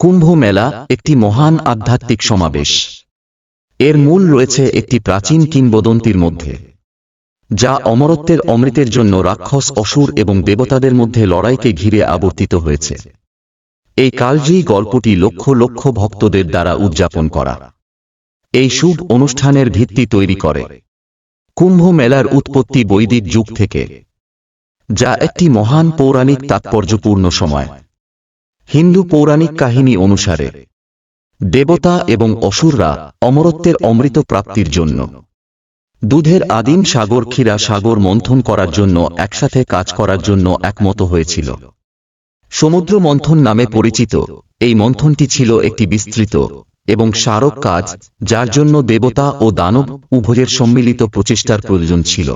কুম্ভ মেলা একটি মহান আধ্যাত্মিক সমাবেশ। এর মূল রয়েছে একটি প্রাচীন কিংবদন্তির মধ্যে, যা অমরত্বের অমৃতের জন্য রাক্ষস, অসুর এবং দেবতাদের মধ্যে লড়াইকে ঘিরে আবর্তিত হয়েছে। এই কালজয়ী গল্পটি লক্ষ লক্ষ ভক্তদের দ্বারা উদযাপন করা। এই শুভ অনুষ্ঠানের ভিত্তি তৈরি করে কুম্ভ মেলার উৎপত্তি বৈদিক যুগ থেকে, যা একটি মহান পৌরাণিক তাৎপর্যপূর্ণ সময়। হিন্দু পৌরাণিক কাহিনী অনুসারে, দেবতা এবং অসুররা অমরত্বের অমৃত প্রাপ্তির জন্য, দুধের আদিম সাগর ক্ষীরা সাগর মন্থন করার জন্য একসাথে কাজ করার জন্য একমত হয়েছিল। সমুদ্র মন্থন নামে পরিচিত, এই মন্থনটি ছিল একটি বিস্তৃত এবং স্মারক কাজ, যার জন্য দেবতা ও দানব উভয়ের সম্মিলিত প্রচেষ্টার প্রয়োজন ছিল।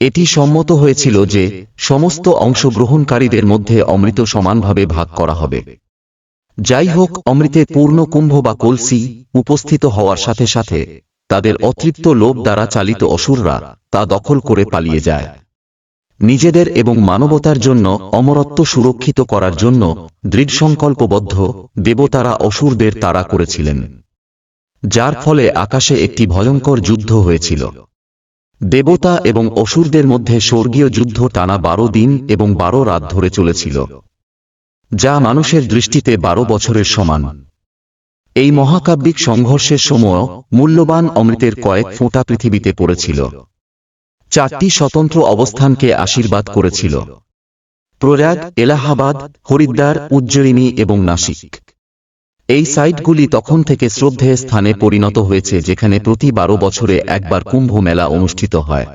এটি সম্মত হয়েছিল যে সমস্ত অংশগ্রহণকারীদের মধ্যে অমৃত সমানভাবে ভাগ করা হবে। যাই হোক অমৃতের পূর্ণ কুম্ভ বা কলসি উপস্থিত হওয়ার সাথে সাথে তাদের অতৃপ্ত লোভ দ্বারা চালিত অসুররা তা দখল করে পালিয়ে যায়। নিজেদের এবং মানবতার জন্য অমরত্ব সুরক্ষিত করার জন্য দৃঢ়সংকল্পবদ্ধ দেবতারা অসুরদের তাড়া করেছিলেন। যার ফলে আকাশে একটি ভয়ঙ্কর যুদ্ধ হয়েছিল। দেবতা এবং অসুরদের মধ্যে স্বর্গীয় যুদ্ধ টানা বারো দিন এবং বারো রাত ধরে চলেছিল, যা মানুষের দৃষ্টিতে বারো বছরের সমান। এই মহাকাব্যিক সংঘর্ষের সময় মূল্যবান অমৃতের কয়েক ফোঁটা পৃথিবীতে পড়েছিল। চারটি স্বতন্ত্র অবস্থানকে আশীর্বাদ করেছিল, প্রয়াগ, এলাহাবাদ, হরিদ্বার, উজ্জয়িনী এবং নাসিক। এই সাইটগুলি তখন থেকে শ্রদ্ধেয় স্থানে পরিণত হয়েছে, যেখানে প্রতি বারো বছরে একবার কুম্ভ মেলা অনুষ্ঠিত হয়।